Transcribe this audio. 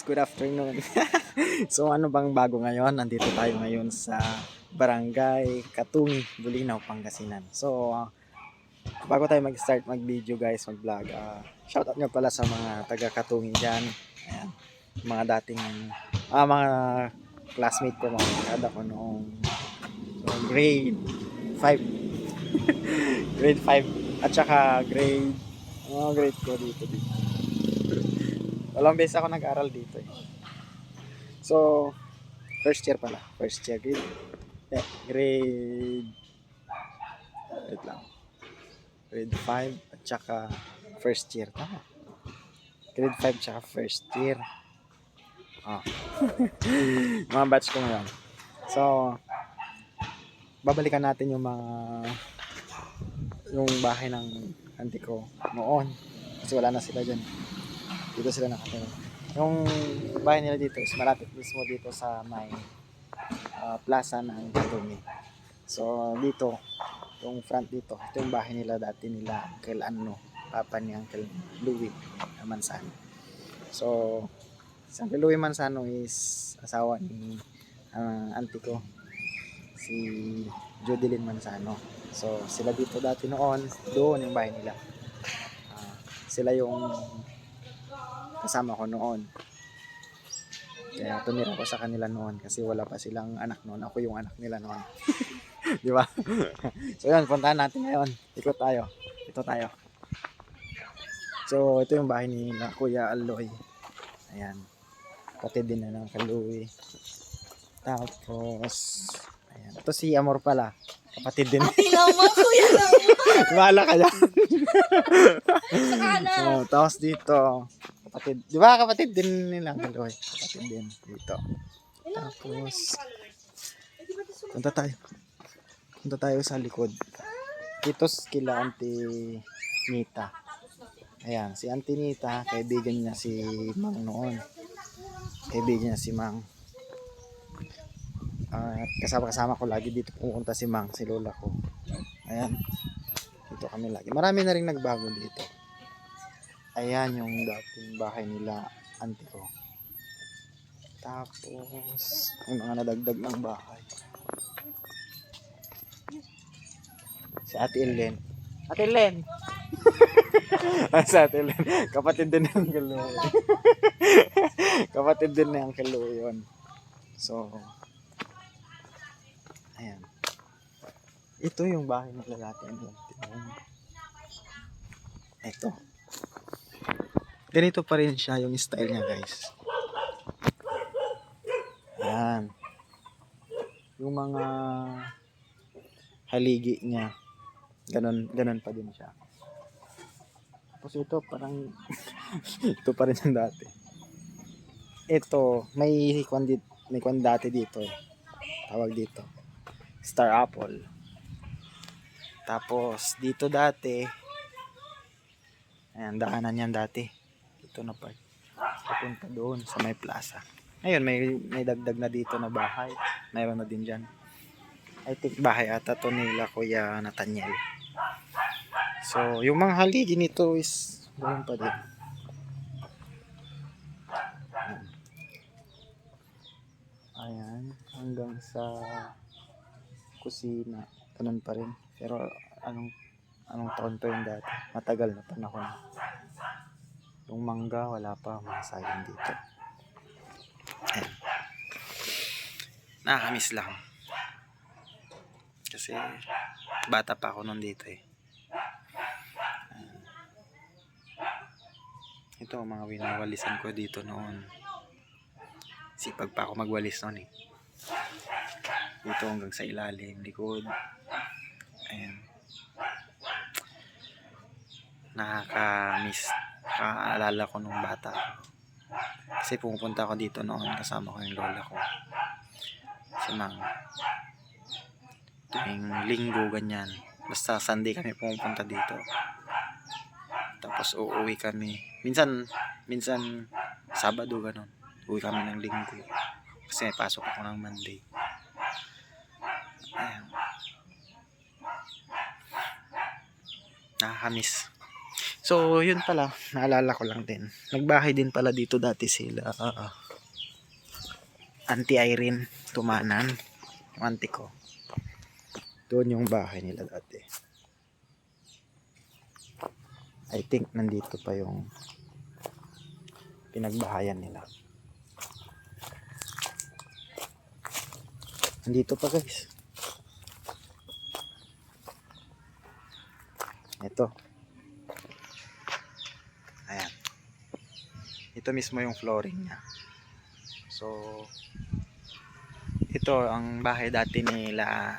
Good afternoon. so ano bang bago ngayon? Nandito tayo ngayon sa Barangay Katungi, Bulinaw, Pangasinan. So ah, bago tayo mag-start mag-video guys, mag-vlog, ah, shoutout nyo pala sa mga taga Katungi dyan. Ayan. Mga dating, ah, mga classmate ko, mga kada ko noong, noong grade 5. grade 5 at saka grade, mga grade ko dito dito. Walang beses ako nag-aral dito eh. So, first year pala. First year grade. Eh, grade... Wait lang. Grade 5 at saka first year. Tama. Grade 5 tsaka first year. Ah. mga batch ko ngayon. So, babalikan natin yung mga yung bahay ng auntie ko noon. Kasi wala na sila dyan dito sila nakatira. Yung bahay nila dito is malapit mismo dito sa may ah, plaza ng Katumi. So dito, yung front dito, ito yung bahay nila dati nila Uncle ano, papa ni Uncle Louie Mansano. So, si Uncle Louie Mansano is asawa ni ah, auntie ko, si Jodeline Mansano. So, sila dito dati noon, doon yung bahay nila. Ah, sila yung kasama ko noon. Kaya tumira ko sa kanila noon kasi wala pa silang anak noon. Ako yung anak nila noon. Di ba? so yun, puntahan natin ngayon. Ikot tayo. Ito tayo. So ito yung bahay ni na Kuya Aloy. Ayan. Pati din na ng Kaluwi. Tapos, ayan. Ito si Amor pala. Kapatid din. Ate naman, kuya naman. Wala ka. Sa kanan. So, tapos dito, kapatid, di ba kapatid din nila, Kaloy? Kapatid din dito. Tapos, punta tayo. Punta tayo sa likod. Dito s- kila Auntie Nita. Ayan, si Auntie Nita, kaibigan niya si Mang noon. Kaibigan niya si Mang. At kasama-kasama ko lagi dito pumunta si Mang, si Lola ko. Ayan. Dito kami lagi. Marami na rin nagbago dito. Ayan yung dating bahay nila, auntie ko. Tapos, may mga nadagdag ng bahay. Si Ate Ellen. Ate Ellen! Ah, si Ate Ellen. Kapatid din ng Kaluwi. Kapatid din ng Kaluwi yun. So, ayan. Ito yung bahay nila dati. Ito. Ganito pa rin siya yung style niya guys. Ayan. Yung mga haligi niya. Ganon, ganon pa din siya. Tapos ito parang ito pa rin yung dati. Ito, may kwan, dit, may kwan dati dito eh. Tawag dito. Star Apple. Tapos dito dati Ayan, daanan yan dati. Ito na part. Papunta doon sa may plaza. Ngayon, may, may dagdag na dito na bahay. Mayroon na din dyan. I think bahay ata to nila Kuya Nathaniel. So, yung mga haligi nito is doon pa din. Ayan, hanggang sa kusina. Ganun pa rin. Pero anong anong taon to yung dati? Matagal na panahon. Yung mangga, wala pa mga dito. Ayan. Nakakamiss lang. Kasi bata pa ako nun dito eh. Ayan. Ito mga winawalisan ko dito noon. Sipag pa ako magwalis noon eh. Dito hanggang sa ilalim, likod. Ayan. Nakaka-miss. Nakaalala ko nung bata. Kasi pumupunta ako dito noon kasama ko yung lola ko. Si Mang. Tuwing linggo ganyan. Basta Sunday kami pumupunta dito. Tapos uuwi kami. Minsan, minsan Sabado ganun. Uwi kami ng linggo. Kasi may pasok ako ng Monday. Ayan. Nakakamiss. So, yun pala, naalala ko lang din. Nagbahay din pala dito dati sila. ah, Auntie Irene Tumanan. Yung auntie ko. Doon yung bahay nila dati. I think nandito pa yung pinagbahayan nila. Nandito pa guys. Ito. Ayan. Ito mismo yung flooring niya. So, ito ang bahay dati nila